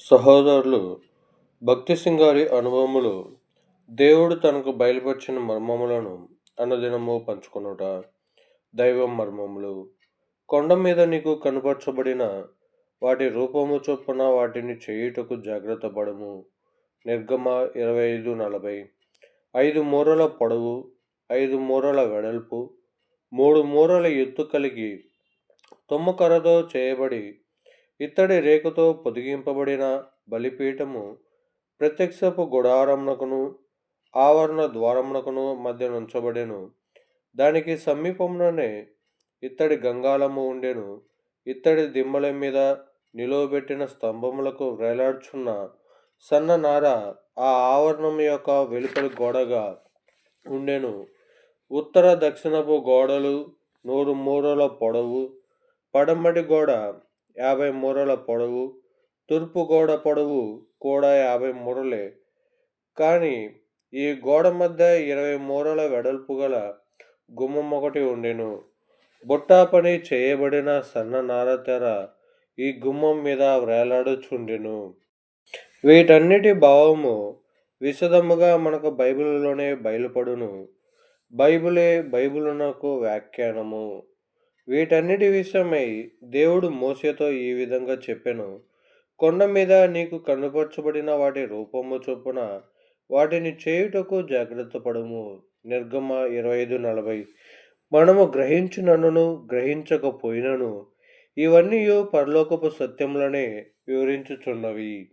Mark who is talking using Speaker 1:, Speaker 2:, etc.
Speaker 1: సహోదరులు భక్తి సింగారి అనుభవములు దేవుడు తనకు బయలుపరిచిన మర్మములను అనుదినము పంచుకొనుట దైవం మర్మములు. కొండ మీద నీకు కనపరచబడిన వాటి రూపము చొప్పున వాటిని చేయుటకు జాగ్రత్త పడము. నిర్గమ ఇరవై ఐదు నలభై ఐదు మూరల పొడవు ఐదు మూరల వెడల్పు మూడు మూరల ఎత్తు కలిగి తుమ్మకరతో చేయబడి ఇత్తడి రేకుతో పొదిగింపబడిన బలిపీఠము ప్రత్యక్షపు గుడారమునకును ఆవరణ ద్వారమునకును మధ్య నుంచబడెను. దానికి సమీపంలోనే ఇత్తడి గంగాలము ఉండెను. ఇత్తడి దిమ్మల మీద నిలువబెట్టిన స్తంభములకు వేలాడుచున్న సన్న నార ఆ ఆవరణం యొక్క వెలుపలి గోడగా ఉండెను. ఉత్తర దక్షిణపు గోడలు నూరు మూరల పొడవు పడమటి గోడ యాభై మూరల పొడవు తూర్పు గోడ పొడవు కూడా యాభై మూరలే. కానీ ఈ గోడ మధ్య ఇరవై మూరల వెడల్పు గల గుమ్మం ఒకటి ఉండెను. బుట్టా పని చేయబడిన సన్న నార తెర ఈ గుమ్మం మీద వేలాడుచుండెను వీటన్నిటి భావము విశదముగా మనకు బైబిల్లోనే బయలుపడును. బైబిలే బైబిలునకు వ్యాఖ్యానము. వీటన్నిటి విషయమై దేవుడు మోసేతో ఈ విధంగా చెప్పెను. కొండ మీద నీకు కనుపరచబడిన వాటి రూపము చొప్పున వాటిని చేయుటకు జాగ్రత్త పడము నిర్గమ ఇరవై ఐదు నలభై. మనము గ్రహించినను గ్రహించకపోయినను ఇవన్నీ పరలోకపు సత్యములనే వివరించుచున్నవి.